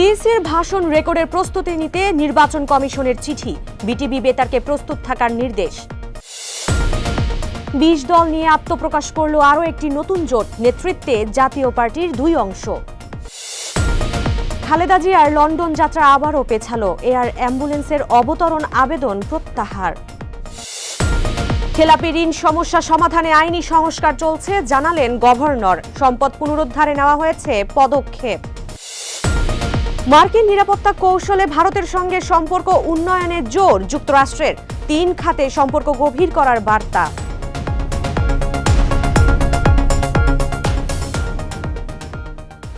সিইসির ভাষণ রেকর্ডের প্রস্তুতি নিতে নির্বাচন কমিশনের চিঠি। বিটিবি বেতারকে প্রস্তুত থাকার নির্দেশ। বিশ দল নিয়ে আত্মপ্রকাশ করল আরও একটি নতুন জোট, নেতৃত্বে জাতীয় পার্টির দুই অংশ। খালেদা জিয়ার লন্ডন যাত্রা আবারও পেছালো, এয়ার অ্যাম্বুলেন্সের অবতরণ আবেদন প্রত্যাহার। খেলাপি ঋণ সমস্যা সমাধানে আইনি সংস্কার চলছে, জানালেন গভর্নর। সম্পদ পুনরুদ্ধারে নেওয়া হয়েছে পদক্ষেপ। মার্কিন নিরাপত্তা কৌশলে ভারতের সঙ্গে সম্পর্ক উন্নয়নে জোর যুক্তরাষ্ট্রের। তিন খাতে সম্পর্ক গভীর করার বার্তা।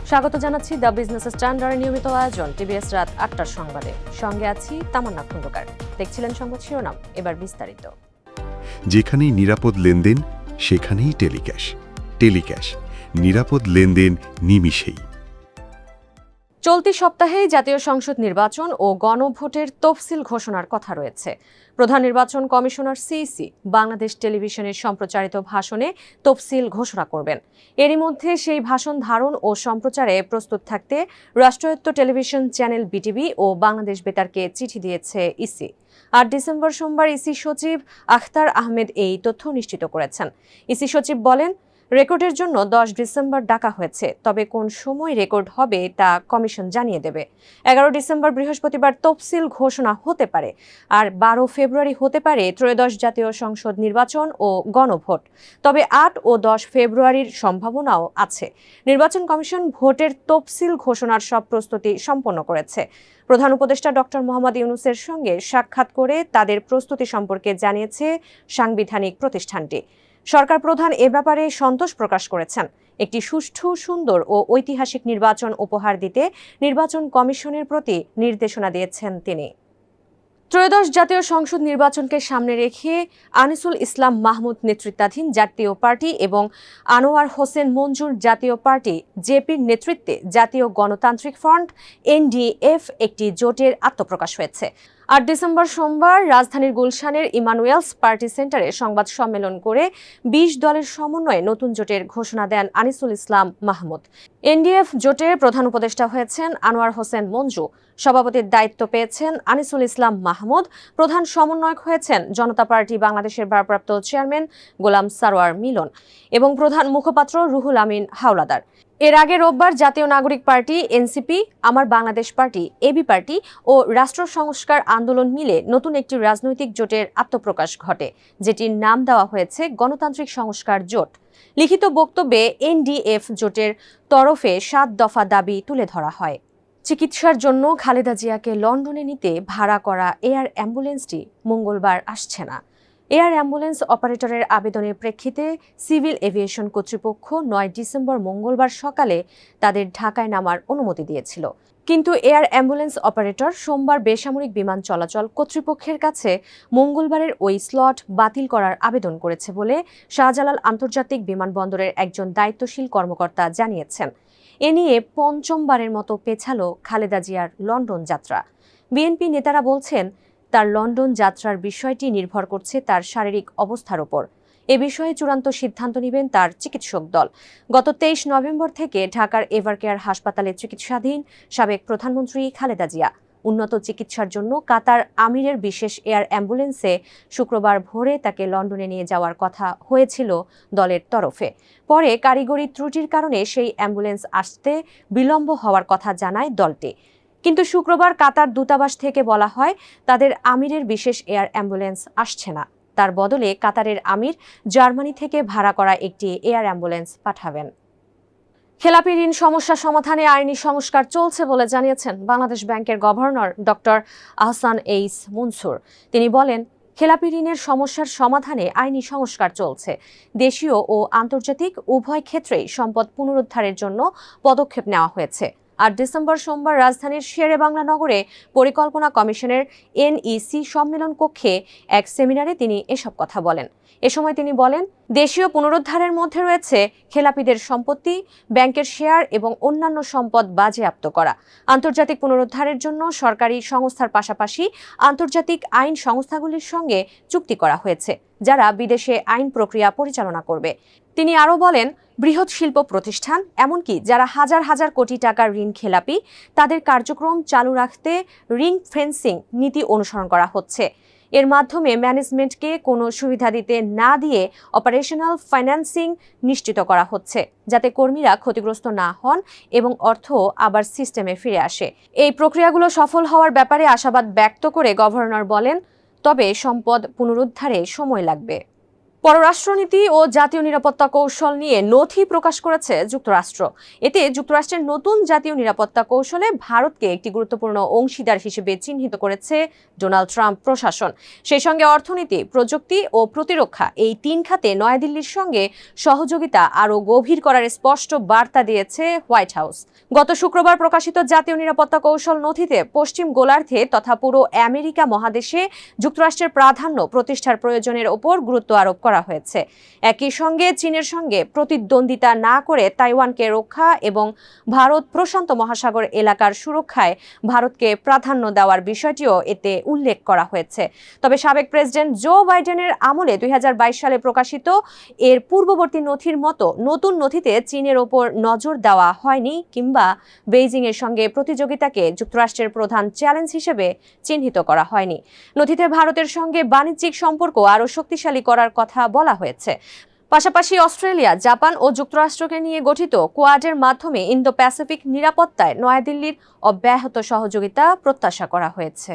স্বাগত জানাচ্ছি দ্য বিজনেস স্ট্যান্ডার্ড নিয়মিত আয়োজন টিবিএস রাত আটটার সংবাদে। সঙ্গে আছি তামান্না খন্দকার। দেখছিলেন সংবাদ শিরোনাম, এবার বিস্তারিত। যেখানেই নিরাপদ লেনদেন, সেখানেই টেলিক্যাশ। টেলিক্যাশ, নিরাপদ লেনদেন নিমিষেই। চলতি সপ্তাহেই জাতীয় সংসদ নির্বাচন ও গণভোটের তফসিল ঘোষণার কথা রয়েছে। প্রধান নির্বাচন কমিশনার সিইসি বাংলাদেশ টেলিভিশনের সম্প্রচারিত ভাষণে তফসিল ঘোষণা করবেন। এরই মধ্যে সেই ভাষণ ধারণ ও সম্প্রচারে প্রস্তুত থাকতে রাষ্ট্রায়ত্ত টেলিভিশন চ্যানেল বিটিভি ও বাংলাদেশ বেতারকে চিঠি দিয়েছে ইসি। আর ডিসেম্বর সোমবার ইসি সচিব আখতার আহমেদ এই তথ্য নিশ্চিত করেছেন। ইসি সচিব বলেন রেকর্ডের জন্য দশ ডিসেম্বর ডাকা হয়েছে। তবে কোন সময় রেকর্ড হবে তা কমিশন জানিয়ে দেবে। এগারো ডিসেম্বর বৃহস্পতিবার তফসিল ঘোষণা হতে পারে আর বারো ফেব্রুয়ারি হতে পারে ত্রয়োদশ জাতীয় সংসদ নির্বাচন ও গণভোট। তবে আট ও দশ ফেব্রুয়ারির সম্ভাবনাও আছে। নির্বাচন কমিশন ভোটের তফসিল ঘোষণার সব প্রস্তুতি সম্পন্ন করেছে। প্রধান উপদেষ্টা ডক্টর মোহাম্মদ ইউনুসের সঙ্গে সাক্ষাৎ করে তাদের প্রস্তুতি সম্পর্কে জানিয়েছে সাংবিধানিক প্রতিষ্ঠানটি। সরকার প্রধান এ ব্যাপারে সন্তোষ প্রকাশ করেছেন। একটি সুষ্ঠু, সুন্দর ও ঐতিহাসিক নির্বাচন উপহার দিতে নির্বাচন কমিশনের প্রতি নির্দেশনা দিয়েছেন তিনি। ত্রয়োদশ জাতীয় সংসদ নির্বাচনকে সামনে রেখে আনিসুল ইসলাম মাহমুদ নেতৃত্বাধীন জাতীয় পার্টি এবং আনোয়ার হোসেন মঞ্জুর জাতীয় পার্টি, জেপির নেতৃত্বে জাতীয় গণতান্ত্রিক ফ্রন্ট, এনডিএফ একটি জোটের আত্মপ্রকাশ হয়েছে। আট ডিসেম্বর সোমবার রাজধানীর গুলশানের ইমানুয়েলস পার্টি সেন্টারে সংবাদ সম্মেলন করে বিশ দলের সমন্বয়ে নতুন জোটের ঘোষণা দেন আনিসুল ইসলাম মাহমুদ। এনডিএফ জোটের প্রধান উপদেষ্টা হয়েছেন আনোয়ার হোসেন মঞ্জু। সভাপতির দায়িত্ব পেয়েছেন আনিসুল ইসলাম মাহমুদ। প্রধান সমন্বয়ক হয়েছেন জনতা পার্টি বাংলাদেশের ভারপ্রাপ্ত চেয়ারম্যান গোলাম সারোয়ার মিলন এবং প্রধান মুখপাত্র রুহুল আমিন হাওলাদার। এর আগে রোববার জাতীয় Nagorik party, NCP, Amar Bangladesh party, AB party ও রাষ্ট্র সংস্কার আন্দোলন মিলে নতুন একটি রাজনৈতিক জোটের আত্মপ্রকাশ ঘটে, যেটির নাম দেওয়া হয়েছে গণতান্ত্রিক সংস্কার জোট। লিখিত বক্তব্যে এনডিএফ জোটের তরফে সাত দফা দাবি তুলে ধরা হয়। চিকিৎসার জন্য খালেদা জিয়াকে লন্ডনে নিতে ভাড়া করা এয়ার অ্যাম্বুলেন্সটি মঙ্গলবার আসছে না। এয়ার অ্যাম্বুলেন্স অপারেটরের আবেদনের প্রেক্ষিতে সিভিল এভিয়েশন কর্তৃপক্ষ নয় ডিসেম্বর মঙ্গলবার সকালে তাদের ঢাকায় নামার অনুমতি দিয়েছিল। কিন্তু এয়ার অ্যাম্বুলেন্স অপারেটর সোমবার বেসামরিক বিমান চলাচল কর্তৃপক্ষের কাছে মঙ্গলবারের ওই স্লট বাতিল করার আবেদন করেছে বলে শাহজালাল আন্তর্জাতিক বিমানবন্দরের একজন দায়িত্বশীল কর্মকর্তা জানিয়েছেন। এ নিয়ে পঞ্চমবারের মতো পেছালো খালেদা জিয়ার লন্ডন যাত্রা। বিএনপি নেতারা বলছেন তার লন্ডন যাত্রার বিষয়টি নির্ভর করছে তার শারীরিক অবস্থার ওপর। এ বিষয়ে চূড়ান্ত সিদ্ধান্ত নেবেন তার চিকিৎসক দল। গত তেইশ নভেম্বর থেকে ঢাকার এভারকেয়ার হাসপাতালে চিকিৎসাধীন সাবেক প্রধানমন্ত্রী খালেদা জিয়া। উন্নত চিকিৎসার জন্য কাতার আমিরের বিশেষ এয়ার অ্যাম্বুলেন্সে শুক্রবার ভোরে তাকে লন্ডনে নিয়ে যাওয়ার কথা হয়েছিল দলের তরফে। পরে কারিগরি ত্রুটির কারণে সেই অ্যাম্বুলেন্স আসতে বিলম্ব হওয়ার কথা জানায় দলটি। কিন্তু শুক্রবার কাতার দূতাবাস থেকে বলা হয়, তাদের আমিরের বিশেষ এয়ার অ্যাম্বুলেন্স আসছে না। তার বদলে কাতারের আমির জার্মানি থেকে ভাড়া করা একটি এয়ার অ্যাম্বুলেন্স পাঠাবেন। খেলাপি ঋণ সমস্যা সমাধানে আইনি সংস্কার চলছে বলে জানিয়েছেন বাংলাদেশ ব্যাংকের governor doctor Ahsan H Mansur. তিনি বলেন, খেলাপি ঋণের সমস্যার সমাধানে আইনি সংস্কার চলছে। দেশীয় ও আন্তর্জাতিক উভয় ক্ষেত্রেই সম্পদ পুনরুদ্ধারের জন্য পদক্ষেপ নেওয়া হয়েছে। আট ডিসেম্বর সোমবার রাজধানীর শেরে বাংলা নগরে পরিকল্পনা কমিশনের এনইসি সম্মেলন কক্ষে এক সেমিনারে তিনি এসব কথা বলেন। এ সময় তিনি বলেন, দেশীয় পুনরুদ্ধারের মধ্যে রয়েছে খেলাপিদের সম্পত্তি, ব্যাংকের শেয়ার এবং অন্যান্য সম্পদ বাজেয়াপ্ত করা। আন্তর্জাতিক পুনরুদ্ধারের জন্য সরকারি সংস্থার পাশাপাশি আন্তর্জাতিক আইন সংস্থাগুলির সঙ্গে চুক্তি করা হয়েছে। যারা বিদেশে আইন প্রক্রিয়া পরিচালনা করবে। তিনি আরও বলেন, বৃহৎ শিল্প প্রতিষ্ঠান, এমনকি যারা হাজার হাজার কোটি টাকার ঋণ খেলাপি, তাদের কার্যক্রম চালু রাখতে রিং ফেন্সিং নীতি অনুসরণ করা হচ্ছে। এর মাধ্যমে ম্যানেজমেন্টকে কোনো সুবিধা দিতে না দিয়ে অপারেশনাল ফাইন্যান্সিং নিশ্চিত করা হচ্ছে, যাতে কর্মীরা ক্ষতিগ্রস্ত না হন এবং অর্থ আবার সিস্টেমে ফিরে আসে। এই প্রক্রিয়াগুলো সফল হওয়ার ব্যাপারে আশাবাদ ব্যক্ত করে গভর্নর বলেন তবে সম্পদ পুনরুদ্ধারে সময় লাগবে। পররাষ্ট্রনীতি ও জাতীয় নিরাপত্তা কৌশল নিয়ে নথি প্রকাশ করেছে যুক্তরাষ্ট্র। এতে যুক্তরাষ্ট্রের নতুন জাতীয় নিরাপত্তা কৌশলে ভারতকে একটি গুরুত্বপূর্ণ অংশীদার হিসেবে চিহ্নিত করেছে ডোনাল্ড ট্রাম্প প্রশাসন। সেই সঙ্গে অর্থনীতি, প্রযুক্তি ও প্রতিরক্ষা এই তিন খাতে নয়াদিল্লির সঙ্গে সহযোগিতা আরও গভীর করার স্পষ্ট বার্তা দিয়েছে হোয়াইট হাউস। গত শুক্রবার প্রকাশিত জাতীয় নিরাপত্তা কৌশল নথিতে পশ্চিম গোলার্ধে তথা পুরো আমেরিকা মহাদেশে যুক্তরাষ্ট্রের প্রাধান্য প্রতিষ্ঠার প্রয়োজনের ওপর গুরুত্ব আরোপ করা হয়েছে। একই সঙ্গে চীনের সঙ্গে প্রতিদ্বন্দ্বিতা না করে তাইওয়ানকে রক্ষা এবং ভারত প্রশান্ত মহাসাগর এলাকার সুরক্ষায় ভারতকে প্রাধান্য দেওয়ার বিষয়টিও এতে উল্লেখ করা হয়েছে। তবে সাবেক প্রেসিডেন্ট জো বাইডেনের আমলে দুই সালে প্রকাশিত এর পূর্ববর্তী নথির মতো নতুন নথিতে চীনের ওপর নজর দেওয়া হয়নি কিংবা বেইজিং এর সঙ্গে প্রতিযোগিতাকে যুক্তরাষ্ট্রের প্রধান চ্যালেঞ্জ হিসেবে চিহ্নিত করা হয়নি। নথিতে ভারতের সঙ্গে বাণিজ্যিক সম্পর্ক আরও শক্তিশালী করার কথা বলা হয়েছে। পাশাপাশি অস্ট্রেলিয়া, জাপান ও যুক্তরাষ্ট্রকে নিয়ে গঠিত কোয়াডের মাধ্যমে ইন্দো প্যাসিফিক নিরাপত্তায় নয়াদিল্লির অব্যাহত সহযোগিতা প্রত্যাশা করা হয়েছে।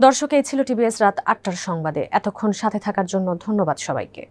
দর্শক, এই ছিল টিভিএস রাত আটটার সংবাদে। এতক্ষণ সাথে থাকার জন্য ধন্যবাদ সবাইকে।